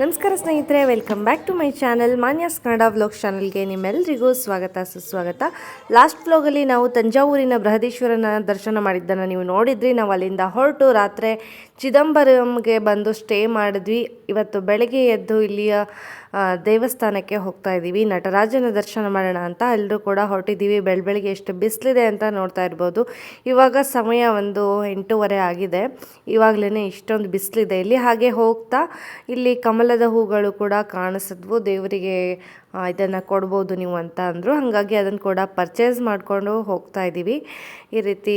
ನಮಸ್ಕಾರ ಸ್ನೇಹಿತರೆ welcome back to my channel Manyas Kannada vlog ಚಾನಲ್ಗೆ ನಿಮ್ಮೆಲ್ಲರಿಗೂ ಸ್ವಾಗತ, ಸುಸ್ವಾಗತ. ಲಾಸ್ಟ್ ವ್ಲಾಗಲ್ಲಿ ನಾವು ತಂಜಾವೂರಿನ ಬೃಹದೀಶ್ವರನ ದರ್ಶನ ಮಾಡಿದ್ದನ್ನು ನೀವು ನೋಡಿದ್ರಿ. ನಾವು ಅಲ್ಲಿಂದ ಹೊರಟು ರಾತ್ರಿ ಚಿದಂಬರಂಗೆ ಬಂದು ಸ್ಟೇ ಮಾಡಿದ್ವಿ. ಇವತ್ತು ಬೆಳಗ್ಗೆ ಎದ್ದು ಇಲ್ಲಿಯ ದೇವಸ್ಥಾನಕ್ಕೆ ಹೋಗ್ತಾ ಇದ್ದೀವಿ ನಟರಾಜನ ದರ್ಶನ ಮಾಡೋಣ ಅಂತ. ಎಲ್ಲರೂ ಕೂಡ ಹೊರಟಿದ್ದೀವಿ. ಬೆಳ ಬೆಳಗ್ಗೆ ಎಷ್ಟು ಬಿಸಿಲಿದೆ ಅಂತ ನೋಡ್ತಾ ಇರ್ಬೋದು. ಇವಾಗ ಸಮಯ ಒಂದು ಎಂಟೂವರೆ ಆಗಿದೆ. ಇವಾಗಲೇ ಇಷ್ಟೊಂದು ಬಿಸಿಲಿದೆ. ಇಲ್ಲಿ ಹಾಗೆ ಹೋಗ್ತಾ ಇಲ್ಲಿ ಕಮಲದ ಹೂಗಳು ಕೂಡ ಕಾಣಿಸಿದ್ವು. ದೇವರಿಗೆ ಇದನ್ನು ಕೊಡ್ಬೋದು ನೀವು ಅಂತ ಅಂದರು. ಹಾಗಾಗಿ ಅದನ್ನು ಕೂಡ ಪರ್ಚೇಸ್ ಮಾಡಿಕೊಂಡು ಹೋಗ್ತಾ ಇದ್ದೀವಿ ಈ ರೀತಿ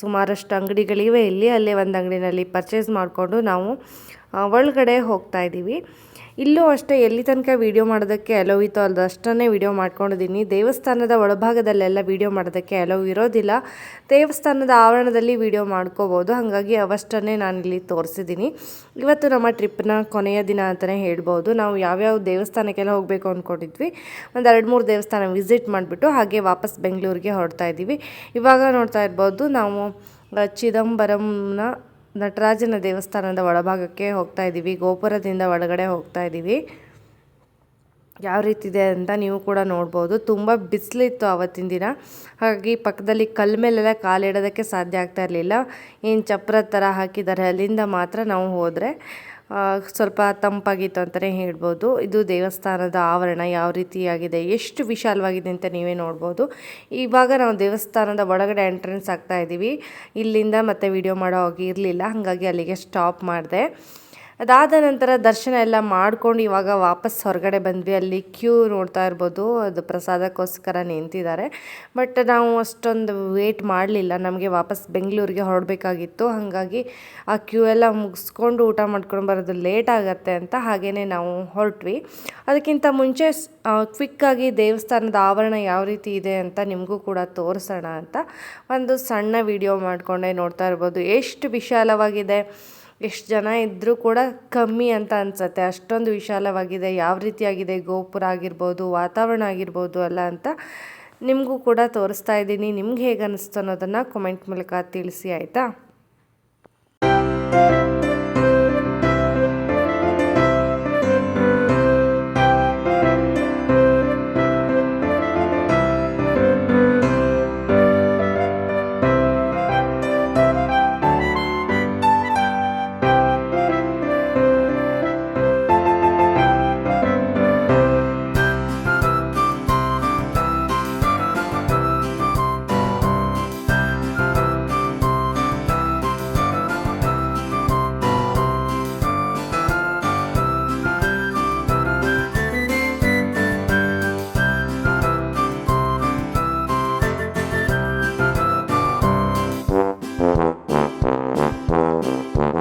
ಸುಮಾರಷ್ಟು ಅಂಗಡಿಗಳಿವೆ. ಇಲ್ಲಿ ಅಲ್ಲೇ ಒಂದು ಅಂಗಡಿನಲ್ಲಿ ಪರ್ಚೇಸ್ ಮಾಡಿಕೊಂಡು ನಾವು ಒಳಗಡೆ ಹೋಗ್ತಾ ಇದ್ದೀವಿ ಇಲ್ಲೂ ಅಷ್ಟೇ, ಎಲ್ಲಿ ತನಕ ವೀಡಿಯೋ ಮಾಡೋದಕ್ಕೆ ಅಲೋ ಇತ್ತು ಅಷ್ಟನ್ನೇ ವೀಡಿಯೋ ಮಾಡ್ಕೊಂಡಿದ್ದೀನಿ. ದೇವಸ್ಥಾನದ ಒಳಭಾಗದಲ್ಲೆಲ್ಲ ವೀಡಿಯೋ ಮಾಡೋದಕ್ಕೆ ಅಲೋ ಇರೋದಿಲ್ಲ. ದೇವಸ್ಥಾನದ ಆವರಣದಲ್ಲಿ ವೀಡಿಯೋ ಮಾಡ್ಕೋಬೋದು. ಹಾಗಾಗಿ ಅವಷ್ಟನ್ನೇ ನಾನು ಇಲ್ಲಿ ತೋರಿಸಿದ್ದೀನಿ. ಇವತ್ತು ನಮ್ಮ ಟ್ರಿಪ್ನ ಕೊನೆಯ ದಿನ ಅಂತಲೇ ಹೇಳ್ಬೋದು. ನಾವು ಯಾವ್ಯಾವ ದೇವಸ್ಥಾನಕ್ಕೆಲ್ಲ ಹೋಗಬೇಕು ಅಂದ್ಕೊಂಡಿದ್ವಿ ಒಂದು ಎರಡು ಮೂರು ದೇವಸ್ಥಾನ ವಿಸಿಟ್ ಮಾಡಿಬಿಟ್ಟು ಹಾಗೆ ವಾಪಸ್ ಬೆಂಗಳೂರಿಗೆ ಹೊರಡ್ತಾ ಇದ್ದೀವಿ. ಇವಾಗ ನೋಡ್ತಾ ಇರ್ಬೋದು ನಾವು ಚಿದಂಬರಂನ ನಟರಾಜನ ದೇವಸ್ಥಾನದ ಒಳಭಾಗಕ್ಕೆ ಹೋಗ್ತಾ ಇದ್ದೀವಿ. ಗೋಪುರದಿಂದ ಒಳಗಡೆ ಹೋಗ್ತಾ ಇದ್ದೀವಿ. ಯಾವ ರೀತಿ ಇದೆ ಅಂತ ನೀವು ಕೂಡ ನೋಡ್ಬೋದು. ತುಂಬ ಬಿಸಿಲಿತ್ತು ಆವತ್ತಿನ ದಿನ. ಹಾಗಾಗಿ ಪಕ್ಕದಲ್ಲಿ ಕಲ್ಲು ಮೇಲೆಲ್ಲ ಕಾಲಿಡೋದಕ್ಕೆ ಸಾಧ್ಯ ಆಗ್ತಾ ಇರಲಿಲ್ಲ. ಏನು ಚಪ್ರದ ಥರ ಹಾಕಿದ್ದಾರೆ ಅಲ್ಲಿಂದ ಮಾತ್ರ ನಾವು ಹೋದರೆ. ಸ್ವಲ್ಪ ತಂಪಾಗಿತ್ತು ಅಂತಲೇ ಹೇಳ್ಬೋದು. ಇದು ದೇವಸ್ಥಾನದ ಆವರಣ ಯಾವ ರೀತಿಯಾಗಿದೆ, ಎಷ್ಟು ವಿಶಾಲವಾಗಿದೆ ಅಂತ ನೀವೇ ನೋಡ್ಬೋದು. ಇವಾಗ ನಾವು ದೇವಸ್ಥಾನದ ಒಳಗಡೆ ಎಂಟ್ರೆನ್ಸ್ ಆಗ್ತಾ ಇದ್ದೀವಿ ಇಲ್ಲಿಂದ ಮತ್ತೆ ವಿಡಿಯೋ ಮಾಡೋ ಹಾಗೆ ಇರಲಿಲ್ಲ, ಹಾಗಾಗಿ ಅಲ್ಲಿಗೆ ಸ್ಟಾಪ್ ಮಾಡಿದೆ. ಅದಾದ ನಂತರ ದರ್ಶನ ಎಲ್ಲ ಮಾಡ್ಕೊಂಡು ಇವಾಗ ವಾಪಸ್ ಹೊರಗಡೆ ಬಂದ್ವಿ. ಅಲ್ಲಿ ಕ್ಯೂ ನೋಡ್ತಾ ಇರ್ಬೋದು. ಅದು ಪ್ರಸಾದಕ್ಕೋಸ್ಕರ ನಿಂತಿದ್ದಾರೆ. ಬಟ್ ನಾವು ಅಷ್ಟೊಂದು ವೇಟ್ ಮಾಡಲಿಲ್ಲ. ನಮಗೆ ವಾಪಸ್ ಬೆಂಗಳೂರಿಗೆ ಹೊರಡಬೇಕಾಗಿತ್ತು. ಹಾಗಾಗಿ ಆ ಕ್ಯೂ ಎಲ್ಲ ಮುಗಿಸ್ಕೊಂಡು ಊಟ ಮಾಡ್ಕೊಂಡು ಬರೋದು ಲೇಟ್ ಆಗುತ್ತೆ ಅಂತ ಹಾಗೇ ನಾವು ಹೊರಟ್ವಿ. ಅದಕ್ಕಿಂತ ಮುಂಚೆ ಕ್ವಿಕ್ಕಾಗಿ ದೇವಸ್ಥಾನದ ಆವರಣ ಯಾವ ರೀತಿ ಇದೆ ಅಂತ ನಿಮಗೂ ಕೂಡ ತೋರಿಸೋಣ ಅಂತ ಒಂದು ಸಣ್ಣ ವಿಡಿಯೋ ಮಾಡಿಕೊಂಡೆ ನೋಡ್ತಾ ಇರ್ಬೋದು. ಎಷ್ಟು ವಿಶಾಲವಾಗಿದೆ. ಎಷ್ಟು ಜನ ಇದ್ದರೂ ಕೂಡ ಕಮ್ಮಿ ಅಂತ ಅನಿಸುತ್ತೆ. ಅಷ್ಟೊಂದು ವಿಶಾಲವಾಗಿದೆ, ಯಾವ ರೀತಿಯಾಗಿದೆ, ಗೋಪುರ ಆಗಿರ್ಬೋದು, ವಾತಾವರಣ ಆಗಿರ್ಬೋದು ಅಲ್ಲ ಅಂತ ನಿಮಗೂ ಕೂಡ ತೋರಿಸ್ತಾ ಇದ್ದೀನಿ. ನಿಮ್ಗೆ ಹೇಗೆ ಅನ್ನಿಸ್ತು ಅನ್ನೋದನ್ನು ಕಮೆಂಟ್ ಮೂಲಕ ತಿಳಿಸಿ, ಆಯಿತಾ?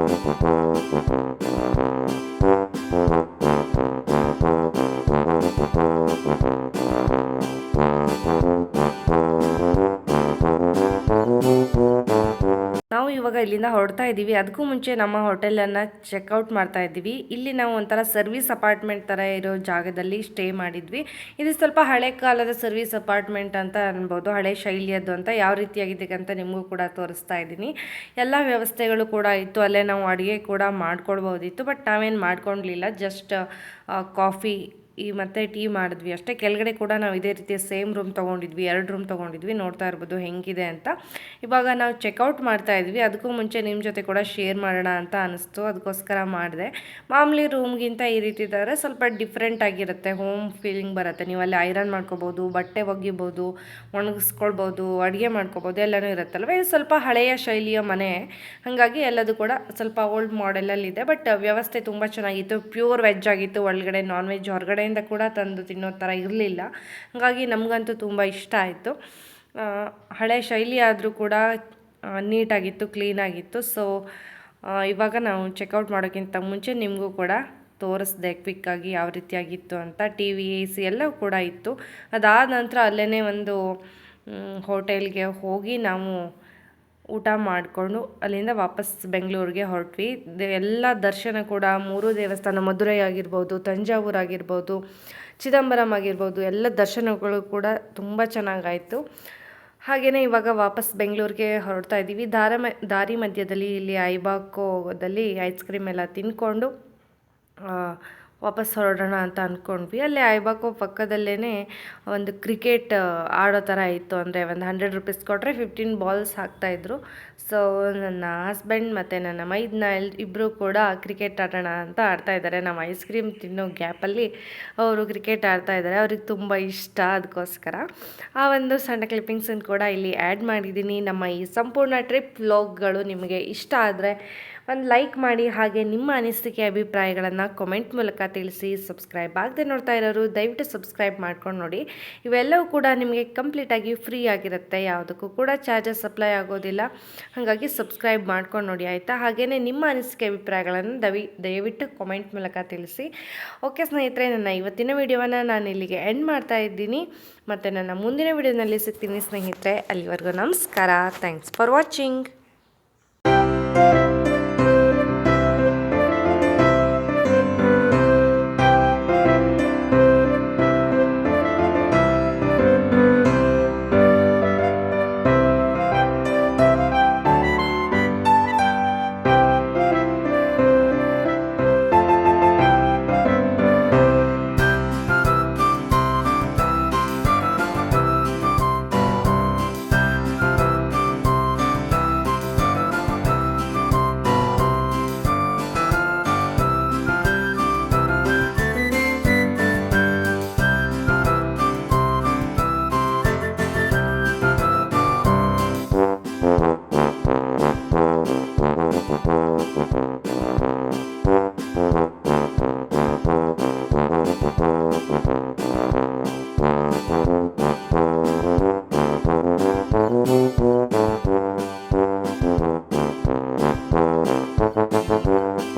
Thank you. ಇಲ್ಲಿಂದ ಹೊರಡ್ತಾ ಇದ್ದೀವಿ. ಅದಕ್ಕೂ ಮುಂಚೆ ನಮ್ಮ ಹೋಟೆಲನ್ನು ಚೆಕ್ಔಟ್ ಮಾಡ್ತಾ ಇದ್ದೀವಿ. ಇಲ್ಲಿ ನಾವು ಒಂಥರ ಸರ್ವಿಸ್ ಅಪಾರ್ಟ್ಮೆಂಟ್ ಥರ ಇರೋ ಜಾಗದಲ್ಲಿ ಸ್ಟೇ ಮಾಡಿದ್ವಿ. ಇದು ಸ್ವಲ್ಪ ಹಳೆ ಕಾಲದ ಸರ್ವಿಸ್ ಅಪಾರ್ಟ್ಮೆಂಟ್ ಅಂತ ಅನ್ಬೋದು. ಹಳೆ ಶೈಲಿಯದ್ದು ಅಂತ ಯಾವ ರೀತಿಯಾಗಿದೆ ಅಂತ ನಿಮಗೂ ಕೂಡ ತೋರಿಸ್ತಾ ಇದ್ದೀನಿ. ಎಲ್ಲ ವ್ಯವಸ್ಥೆಗಳು ಕೂಡ ಇತ್ತು. ಅಲ್ಲೇ ನಾವು ಅಡುಗೆ ಕೂಡ ಮಾಡ್ಕೊಳ್ಬೋದಿತ್ತು. ಬಟ್ ನಾವೇನು ಮಾಡ್ಕೊಳ್ಲಿಲ್ಲ ಜಸ್ಟ್ ಕಾಫಿ ಈ ಮತ್ತೆ ಟೀ ಮಾಡಿದ್ವಿ. ಅಷ್ಟೇ ಕೆಳಗಡೆ ಕೂಡ ನಾವು ಇದೇ ರೀತಿಯ ಸೇಮ್ ರೂಮ್ ತೊಗೊಂಡಿದ್ವಿ, ಎರಡು ರೂಮ್ ತೊಗೊಂಡಿದ್ವಿ. ನೋಡ್ತಾ ಇರ್ಬೋದು ಹೆಂಗಿದೆ ಅಂತ. ಇವಾಗ ನಾವು ಚೆಕ್ಔಟ್ ಮಾಡ್ತಾ ಇದ್ವಿ. ಅದಕ್ಕೂ ಮುಂಚೆ ನಿಮ್ಮ ಜೊತೆ ಕೂಡ ಶೇರ್ ಮಾಡೋಣ ಅಂತ ಅನಿಸ್ತು. ಅದಕ್ಕೋಸ್ಕರ ಮಾಡಿದೆ. ಮಾಮೂಲಿ ರೂಮ್ಗಿಂತ ಈ ರೀತಿ ಇದ್ದಾರೆ ಸ್ವಲ್ಪ ಡಿಫ್ರೆಂಟ್ ಆಗಿರುತ್ತೆ. ಹೋಮ್ ಫೀಲಿಂಗ್ ಬರುತ್ತೆ. ನೀವು ಅಲ್ಲಿ ಐರನ್ ಮಾಡ್ಕೋಬೋದು, ಬಟ್ಟೆ ಒಗಿಬೋದು, ಒಣಗಿಸ್ಕೊಳ್ಬೋದು, ಅಡುಗೆ ಮಾಡ್ಕೋಬೋದು, ಎಲ್ಲನೂ ಇರುತ್ತಲ್ವ? ಇದು ಸ್ವಲ್ಪ ಹಳೆಯ ಶೈಲಿಯ ಮನೆ. ಹಾಗಾಗಿ ಎಲ್ಲದು ಕೂಡ ಸ್ವಲ್ಪ ಓಲ್ಡ್ ಮಾಡೆಲಲ್ಲಿದೆ ಬಟ್ ವ್ಯವಸ್ಥೆ ತುಂಬ ಚೆನ್ನಾಗಿತ್ತು. ಪ್ಯೂರ್ ವೆಜ್ ಆಗಿತ್ತು. ಒಳಗಡೆ ನಾನ್ ವೆಜ್ ಹೊರಗಡೆಯಿಂದ ಕೂಡ ತಂದು ತಿನ್ನೋ ಥರ ಇರಲಿಲ್ಲ. ಹಾಗಾಗಿ ನಮಗಂತೂ ತುಂಬ ಇಷ್ಟ ಆಯಿತು. ಹಳೆ ಶೈಲಿ ಆದರೂ ಕೂಡ ನೀಟಾಗಿತ್ತು, ಕ್ಲೀನಾಗಿತ್ತು. ಸೊ ಇವಾಗ ನಾವು ಚೆಕ್ಔಟ್ ಮಾಡೋಕ್ಕಿಂತ ಮುಂಚೆ ನಿಮಗೂ ಕೂಡ ತೋರಿಸ್ದೆ ಕ್ವಿಕ್ಕಾಗಿ ಯಾವ ರೀತಿಯಾಗಿತ್ತು ಅಂತ. ಟಿ ವಿ, ಎ ಸಿ ಎಲ್ಲವೂ ಕೂಡ ಇತ್ತು. ಅದಾದ ನಂತರ ಅಲ್ಲೇ ಒಂದು ಹೋಟೆಲ್ಗೆ ಹೋಗಿ ನಾವು ಊಟ ಮಾಡಿಕೊಂಡು ಅಲ್ಲಿಂದ ವಾಪಸ್ ಬೆಂಗಳೂರಿಗೆ ಹೊರಟ್ವಿ. ಎಲ್ಲ ದರ್ಶನ ಕೂಡ ಮೂರು ದೇವಸ್ಥಾನ, ಮಧುರೈ ಆಗಿರ್ಬೋದು, ತಂಜಾವೂರು ಆಗಿರ್ಬೋದು, ಚಿದಂಬರಂ ಆಗಿರ್ಬೋದು, ಎಲ್ಲ ದರ್ಶನಗಳು ಕೂಡ ತುಂಬ ಚೆನ್ನಾಗಾಯಿತು. ಹಾಗೆಯೇ ಇವಾಗ ವಾಪಸ್ ಬೆಂಗಳೂರಿಗೆ ಹೊರಡ್ತಾ ಇದ್ದೀವಿ. ದಾರ ದಾರಿ ಮಧ್ಯದಲ್ಲಿ ಇಲ್ಲಿ ಐಬಾಕೋದಲ್ಲಿ ಐಸ್ ಕ್ರೀಮ್ ಎಲ್ಲ ತಿಂದ್ಕೊಂಡು ವಾಪಸ್ ಹೊರಡೋಣ ಅಂತ ಅಂದ್ಕೊಂಡ್ವಿ ಅಲ್ಲಿ ಐಬಾಕೋ ಪಕ್ಕದಲ್ಲೇ ಒಂದು ಕ್ರಿಕೆಟ್ ಆಡೋ ಥರ ಇತ್ತು. ಅಂದರೆ ಒಂದು ಹಂಡ್ರೆಡ್ ರುಪೀಸ್ ಕೊಟ್ಟರೆ ಫಿಫ್ಟೀನ್ ಬಾಲ್ಸ್ ಹಾಕ್ತಾಯಿದ್ರು ಸೊ ನನ್ನ ಹಸ್ಬೆಂಡ್ ಮತ್ತು ನನ್ನ ಮೈದ್ನ ಎಲ್ ಇಬ್ಬರು ಕೂಡ ಕ್ರಿಕೆಟ್ ಆಡೋಣ ಅಂತ ಆಡ್ತಾ ಇದ್ದಾರೆ. ನಮ್ಮ ಐಸ್ ಕ್ರೀಮ್ ತಿನ್ನೋ ಗ್ಯಾಪಲ್ಲಿ ಅವರು ಕ್ರಿಕೆಟ್ ಆಡ್ತಾ ಇದ್ದಾರೆ. ಅವ್ರಿಗೆ ತುಂಬ ಇಷ್ಟ ಅದಕ್ಕೋಸ್ಕರ ಆ ಒಂದು ಸಣ್ಣ ಕ್ಲಿಪ್ಪಿಂಗ್ಸನ್ನು ಕೂಡ ಇಲ್ಲಿ ಆ್ಯಡ್ ಮಾಡಿದ್ದೀನಿ. ನಮ್ಮ ಈ ಸಂಪೂರ್ಣ ಟ್ರಿಪ್ ವ್ಲಾಗ್ಗಳು ನಿಮಗೆ ಇಷ್ಟ ಆದರೆ ಒಂದು ಲೈಕ್ ಮಾಡಿ ಹಾಗೆ ನಿಮ್ಮ ಅನಿಸಿಕೆ ಅಭಿಪ್ರಾಯಗಳನ್ನು ಕಾಮೆಂಟ್ ಮೂಲಕ ತಿಳಿಸಿ ಸಬ್ಸ್ಕ್ರೈಬ್ ಆಗದೆ ನೋಡ್ತಾ ಇರೋರು ದಯವಿಟ್ಟು ಸಬ್ಸ್ಕ್ರೈಬ್ ಮಾಡ್ಕೊಂಡು ನೋಡಿ. ಇವೆಲ್ಲವೂ ಕೂಡ ನಿಮಗೆ ಕಂಪ್ಲೀಟಾಗಿ ಫ್ರೀ ಆಗಿರುತ್ತೆ. ಯಾವುದಕ್ಕೂ ಕೂಡ ಚಾರ್ಜಸ್ ಅಪ್ಲೈ ಆಗೋದಿಲ್ಲ. ಹಾಗಾಗಿ ಸಬ್ಸ್ಕ್ರೈಬ್ ಮಾಡ್ಕೊಂಡು ನೋಡಿ ಆಯಿತಾ? ಹಾಗೆಯೇ ನಿಮ್ಮ ಅನಿಸಿಕೆ ಅಭಿಪ್ರಾಯಗಳನ್ನು ದವಿ, ದಯವಿಟ್ಟು ಕಾಮೆಂಟ್ ಮೂಲಕ ತಿಳಿಸಿ. ಓಕೆ ಸ್ನೇಹಿತರೆ, ನನ್ನ ಇವತ್ತಿನ ವಿಡಿಯೋವನ್ನು ನಾನು ಇಲ್ಲಿಗೆ ಎಂಡ್ ಮಾಡ್ತಾ ಇದ್ದೀನಿ. ಮತ್ತು ನನ್ನ ಮುಂದಿನ ವಿಡಿಯೋನಲ್ಲಿ ಸಿಗ್ತೀನಿ ಸ್ನೇಹಿತರೆ. ಅಲ್ಲಿವರೆಗೂ ನಮಸ್ಕಾರ. Thanks for watching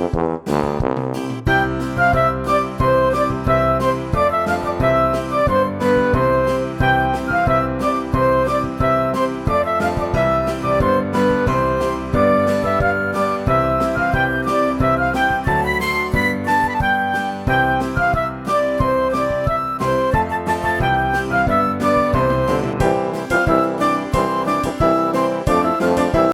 Mm-hmm.